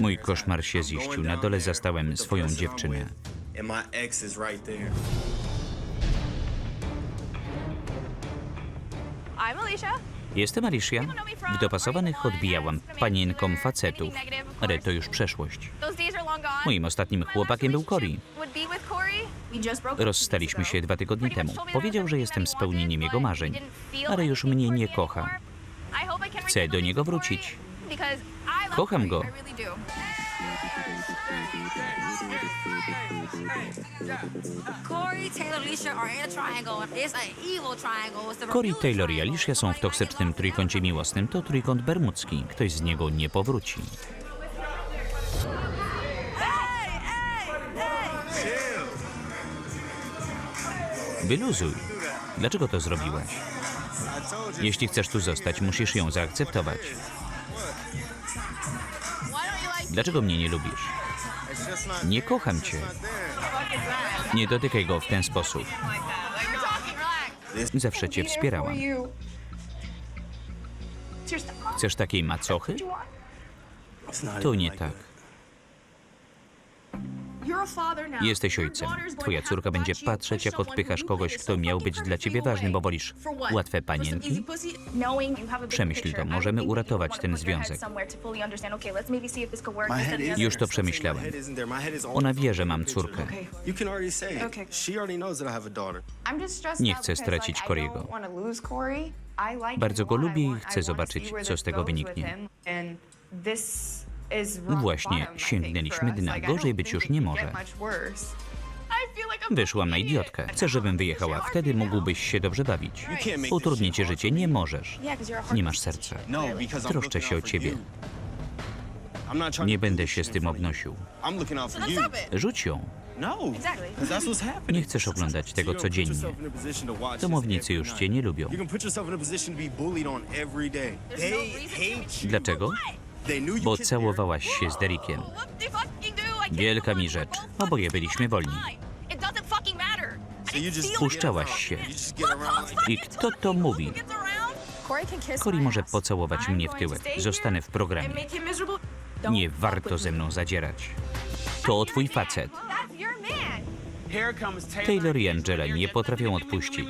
Mój koszmar się ziścił. Na dole zastałem swoją dziewczynę. Jestem Alicia. W dopasowanych odbijałam panienkom facetów, ale to już przeszłość. Moim ostatnim chłopakiem był Cory. Rozstaliśmy się dwa tygodnie temu. Powiedział, że jestem spełnieniem jego marzeń, ale już mnie nie kocha. Chcę do niego wrócić. Kocham go. Corey, Taylor, i. Alicia są w toksycznym trójkącie miłosnym. To trójkąt bermudzki. Ktoś z niego nie powróci. Wyluzuj. Dlaczego to zrobiłaś? Jeśli chcesz tu zostać, musisz ją zaakceptować. Dlaczego mnie nie lubisz? Nie kocham cię. Nie dotykaj go w ten sposób. Zawsze cię wspierałam. Chcesz takiej macochy? To nie tak. Jesteś ojcem. Twoja córka będzie patrzeć, jak odpychasz kogoś, kto miał być dla ciebie ważny, bo wolisz łatwe panienki? Przemyśl to, możemy uratować ten związek. Już to przemyślałem. Ona wie, że mam córkę. Nie chcę stracić Corey'ego. Bardzo go lubię i chcę zobaczyć, co z tego wyniknie. Właśnie sięgnęliśmy dna. Gorzej być już nie może. Wyszłam na idiotkę. Chcę, żebym wyjechała. Wtedy mógłbyś się dobrze bawić. Utrudnię ci życie. Nie możesz. Nie masz serca. No, Troszczę się o ciebie. Nie będę się z tym obnosił. Rzuć ją. No. Nie chcesz oglądać tego codziennie. Domownicy już cię nie lubią. No. Dlaczego? Bo całowałaś się z can't Wielka mi rzecz. Oboje byliśmy wolni. Puszczałaś się. I kto to mówi? Corey może pocałować mnie w tyłek. Zostanę w programie. Nie warto ze mną zadzierać. To twój facet. Taylor. I Angela nie potrafią odpuścić.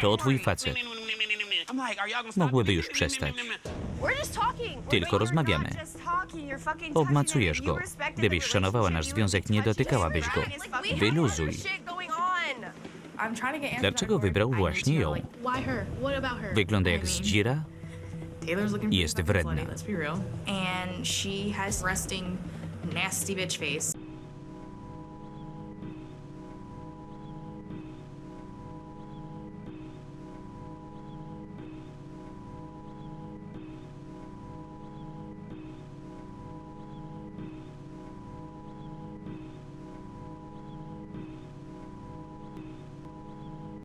To twój facet. Mogłyby już przestać. Tylko rozmawiamy. Obmacujesz go. Gdybyś szanowała nasz związek, nie dotykałabyś go. Wyluzuj. Dlaczego wybrał właśnie ją? Wygląda jak zdzira? Jest wredna.